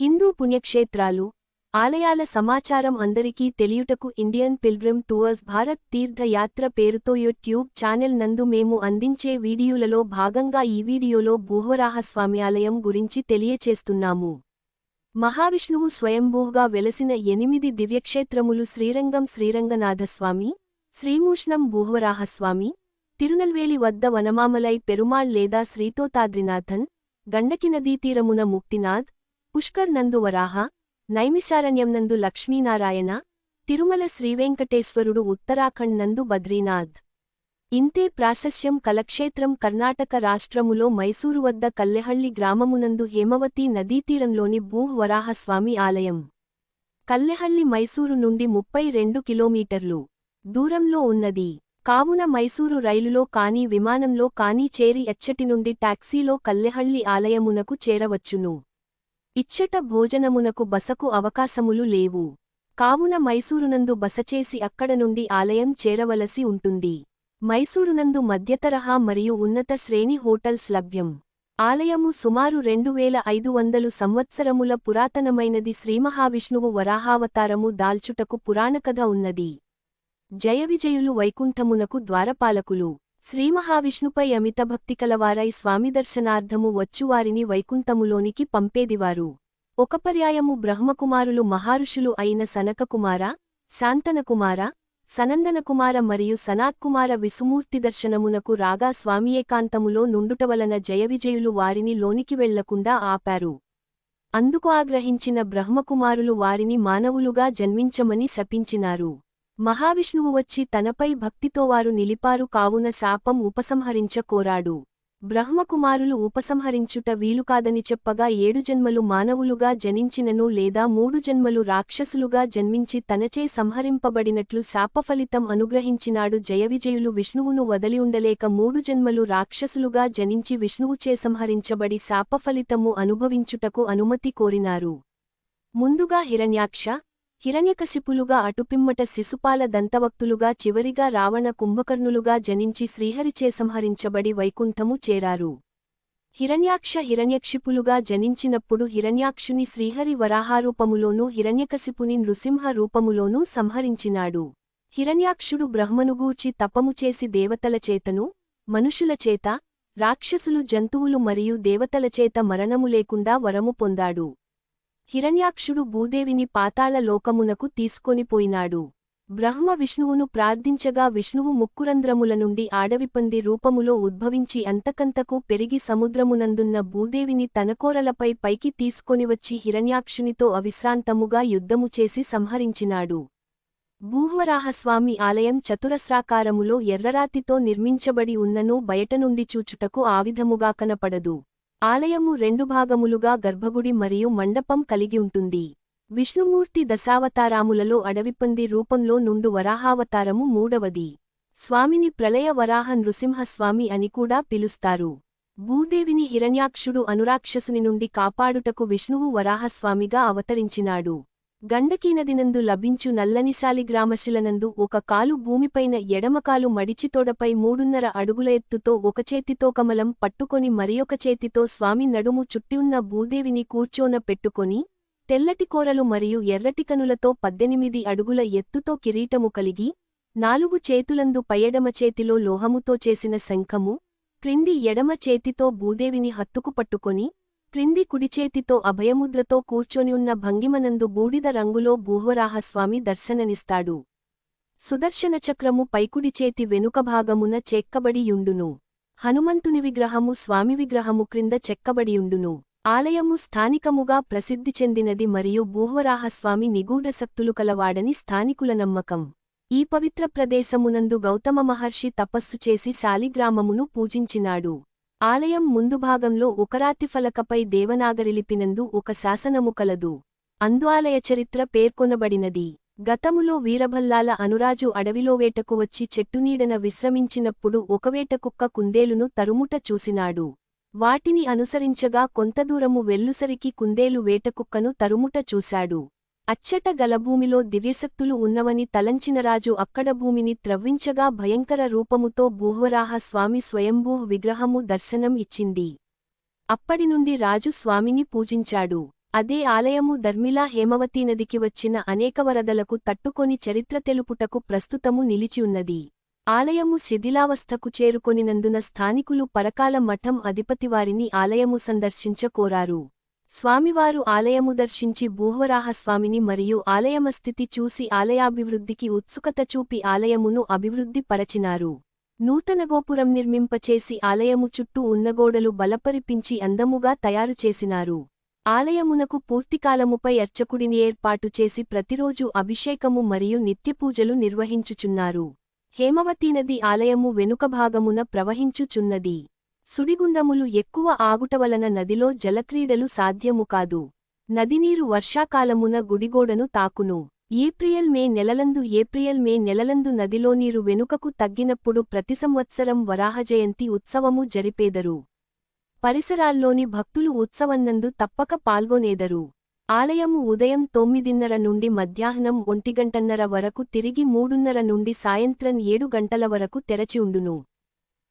హిందూ పుణ్యక్షేత్రాలు ఆలయాల సమాచారం అందరికీ తెలియుటకు Indian pilgrim tours Bharat Tirthayatra పేరుతో యూట్యూబ్ ఛానెల్ నందు మేము అందించే వీడియోలలో భాగంగా ఈ వీడియోలో భూవరాహస్వామి ఆలయం గురించి తెలియచేస్తున్నాము. మహావిష్ణువు స్వయంభూగా వెలసిన ఎనిమిది దివ్యక్షేత్రములు శ్రీరంగం శ్రీరంగనాథస్వామి శ్రీమూష్ణం భూవరాహస్వామి తిరునల్వేలి వద్ద వనమామలై పెరుమాళ్ లేదా శ్రీతోతాద్రినాథన్ గండకి నదీతీరమున ముక్తినాథ్ పుష్కర్ నందు వరాహ నైమిశారణ్యం నందు లక్ష్మీనారాయణ తిరుమల శ్రీవెంకటేశ్వరుడు ఉత్తరాఖండ్ నందు బద్రీనాథ్. ఇంతే ప్రాశస్యం కలక్షేత్రం కర్ణాటక రాష్ట్రములో మైసూరు వద్ద కల్లెహళ్ళి గ్రామమునందు హేమవతి నదీతీరంలోని భూహ్ వరాహస్వామి ఆలయం. కల్లెహళ్ళి మైసూరు నుండి ముప్పై రెండు కిలోమీటర్లు దూరంలో ఉన్నది. కావున మైసూరు రైలులో కానీ విమానంలో కానీ చేరి ఎచ్చటి నుండి టాక్సీలో కల్లెహళ్ళి ఆలయమునకు చేరవచ్చును. ఇచ్చట భోజనమునకు బసకు అవకాశములు లేవు. కావున మైసూరునందు బసచేసి అక్కడ నుండి ఆలయం చేరవలసి ఉంటుంది. మైసూరునందు మధ్యతరహా మరియు ఉన్నత శ్రేణి హోటల్స్ లభ్యం. ఆలయము సుమారు రెండు వేల ఐదు వందలు సంవత్సరముల పురాతనమైనది శ్రీమహావిష్ణువు వరాహావతారము దాల్చుటకు పురాణకథ ఉన్నది. జయవిజయులు వైకుంఠమునకు ద్వారపాలకులు. శ్రీమహావిష్ణుపై అమితభక్తి కలవారై స్వామి దర్శనార్థము వచ్చువారిని వైకుంఠములోనికి పంపేదివారు. ఒక పర్యాయము బ్రహ్మకుమారులు మహారుషులు అయిన సనకకుమార శాంతనకుమార సనందనకుమార మరియు సనాత్కుమార విసుమూర్తి దర్శనమునకు రాగా స్వామియేకాంతములో నుండుటవలన జయవిజయులు వారిని లోనికి వెళ్ళకుండా ఆపారు. అందుకు ఆగ్రహించిన బ్రహ్మకుమారులు వారిని మానవులుగా జన్మించమని శపించినారు. మహావిష్ణువు వచ్చి తనపై భక్తితో వారు నిలిపారు కావున శాపం ఉపసంహరించ కోరాడు బ్రహ్మకుమారులు ఉపసంహరించుట వీలుకాదని చెప్పగా ఏడు జన్మలు మానవులుగా జనించినను లేదా మూడు జన్మలు రాక్షసులుగా జన్మించి తనచే సంహరింపబడినట్లు శాపఫలితం అనుగ్రహించినాడు జయవిజయులు విష్ణువును వదలి ఉండలేక మూడు జన్మలు రాక్షసులుగా జనించి విష్ణువుచే సంహరించబడి శాపఫలితము అనుభవించుటకు అనుమతి కోరినారు. ముందుగా హిరణ్యాక్ష హిరణ్యకశిపులుగా అటుపిమ్మట శిశుపాల దంతవక్తులుగా చివరిగా రావణ కుంభకర్ణులుగా జనించి శ్రీహరిచే సంహరించబడి వైకుంఠము చేరారు. హిరణ్యాక్ష హిరణ్యక్షిపులుగా జనించినప్పుడు హిరణ్యాక్షుని శ్రీహరి వరాహారూపములోనూ హిరణ్యకశిపుని నృసింహ రూపములోనూ సంహరించినాడు. హిరణ్యాక్షుడు బ్రహ్మనుగూర్చి తపము చేసి దేవతల చేతను మనుషుల చేత రాక్షసులు జంతువులు మరియు దేవతల చేత మరణము లేకుండా వరము పొందాడు. హిరణ్యాక్షుడు భూదేవిని పాతాళ లోకమునకు తీసుకొనిపోయినాడు బ్రహ్మ విష్ణువును ప్రార్థించగా విష్ణువు ముక్కురంధ్రముల నుండి ఆడవిపంది రూపములో ఉద్భవించి అంతకంతకు పెరిగి సముద్రమునందున్న భూదేవిని తనకోరలపై పైకి తీసుకొనివచ్చి హిరణ్యాక్షునితో అవిశ్రాంతముగా యుద్ధము చేసి సంహరించినాడు. భూహ్వరాహస్వామి ఆలయం చతురస్రాకారములో ఎర్రరాతితో నిర్మించబడి ఉన్ననూ బయటనుండి చూచుటకు ఆవిధముగా కనపడదు. ఆలయము రెండు భాగములుగా గర్భగుడి మరియు మండపం కలిగి ఉంటుంది. విష్ణుమూర్తి దశావతారాములలో అడవిపంది రూపంలో నుండు వరాహావతారము మూడవది. స్వామిని ప్రళయ వరాహ నృసింహస్వామి అని కూడా పిలుస్తారు. భూదేవిని హిరణ్యాక్షుడు అనురాక్షసుని నుండి కాపాడుటకు విష్ణువు వరాహస్వామిగా అవతరించినాడు. గండకీనదినందు లభించు నల్లనిశాలి గ్రామశిలనందు ఒక కాలు భూమిపైన ఎడమకాలు మడిచితోడపై మూడున్నర అడుగుల ఎత్తుతో ఒక చేతితో కమలం పట్టుకొని మరియొక చేతితో స్వామి నడుము చుట్టివున్న భూదేవిని కూర్చోన పెట్టుకొని తెల్లటి కోరలు మరియు ఎర్రటి కనులతో పద్దెనిమిది అడుగుల ఎత్తుతో కిరీటము కలిగి నాలుగు చేతులందు పైయడమ చేతిలో లోహముతో చేసిన శంఖము క్రింది ఎడమ చేతితో భూదేవిని హత్తుకు పట్టుకొని క్రింది కుడిచేతితో అభయముద్రతో కూర్చొని ఉన్న భంగిమనందు బూడిద రంగులో భూహ్వరాహస్వామి దర్శననిస్తాడు. సుదర్శనచక్రము పైకుడిచేతి వెనుక భాగమున చెక్కబడియుండును. హనుమంతుని విగ్రహము స్వామి విగ్రహము క్రింద చెక్కబడియుండును. ఆలయము స్థానికముగా ప్రసిద్ధి చెందినది మరియు భూహ్వరాహస్వామి నిగూఢశక్తులు కలవాడని స్థానికుల నమ్మకం. ఈ పవిత్ర ప్రదేశమునందు గౌతమ మహర్షి తపస్సు చేసి శాలిగ్రామమును పూజించినాడు. ఆలయం ముందు భాగంలో ఒకరాతి ఫలకపై దేవనాగరిలిపినందు ఒక శాసనము కలదు. అందుఆలయ చరిత్ర పేర్కొనబడినది. గతములో వీరభల్లాల అనురాజు అడవిలో వేటకు వచ్చి చెట్టునీడన విశ్రమించినప్పుడు ఒకవేట కుక్క కుందేలును తరుముట చూసినాడు. వాటిని అనుసరించగా కొంత దూరము వెల్లుసరికి కుందేలు వేటకుక్కను తరుముట చూశాడు. అచ్చట గలభూమిలో దివ్యశక్తులు ఉన్నవని తలంచిన రాజు అక్కడ భూమిని త్రవ్వించగా భయంకర రూపముతో భూహ్వరాహ స్వామి స్వయంభూ విగ్రహము దర్శనం ఇచ్చింది. అప్పటి నుండి రాజు స్వామిని పూజించాడు. అదే ఆలయము ధర్మిలా హేమవతీ నదికి వచ్చిన అనేక వరదలకు తట్టుకొని చరిత్ర తెలుపుటకు ప్రస్తుతము నిలిచియున్నది ఆలయము శిథిలావస్థకు చేరుకొనినందున స్థానికులు పరకాల మఠం అధిపతివారిని ఆలయము సందర్శించ కోరారు. స్వామివారు ఆలయము దర్శించి భూహవరాహస్వామిని మరియు ఆలయమస్థితి చూసి ఆలయాభివృద్ధికి ఉత్సుకత చూపి ఆలయమును అభివృద్ధి పరచినారు నూతన గోపురం నిర్మింపచేసి ఆలయము చుట్టూ ఉన్నగోడలు బలపరిపించి అందముగా తయారు చేసినారు. ఆలయమునకు పూర్తికాలముపై అర్చకుడిని ఏర్పాటు చేసి ప్రతిరోజు అభిషేకము మరియు నిత్యపూజలు నిర్వహించుచున్నారు. హేమవతీనది ఆలయము వెనుక భాగమున ప్రవహించుచున్నది. సుడిగుండములు ఎక్కువ ఆగుటవలన నదిలో జలక్రీడలు సాధ్యము కాదు. నదినీరు వర్షాకాలమున గుడిగోడను తాకును. ఏప్రియల్ మే నెలలందు ఏప్రిల్ మే నెలలందు నదిలో నీరు వెనుకకు తగ్గినప్పుడు ప్రతి సంవత్సరం వరాహజయంతి ఉత్సవము జరిపేదరు. పరిసరాల్లోని భక్తులు ఉత్సవన్నందు తప్పక పాల్గొనేదరు. ఆలయము ఉదయం తొమ్మిదిన్నర నుండి మధ్యాహ్నం ఒంటిగంటన్నర వరకు తిరిగి మూడున్నర నుండి సాయంత్రం ఏడు గంటల వరకు తెరచి ఉండును.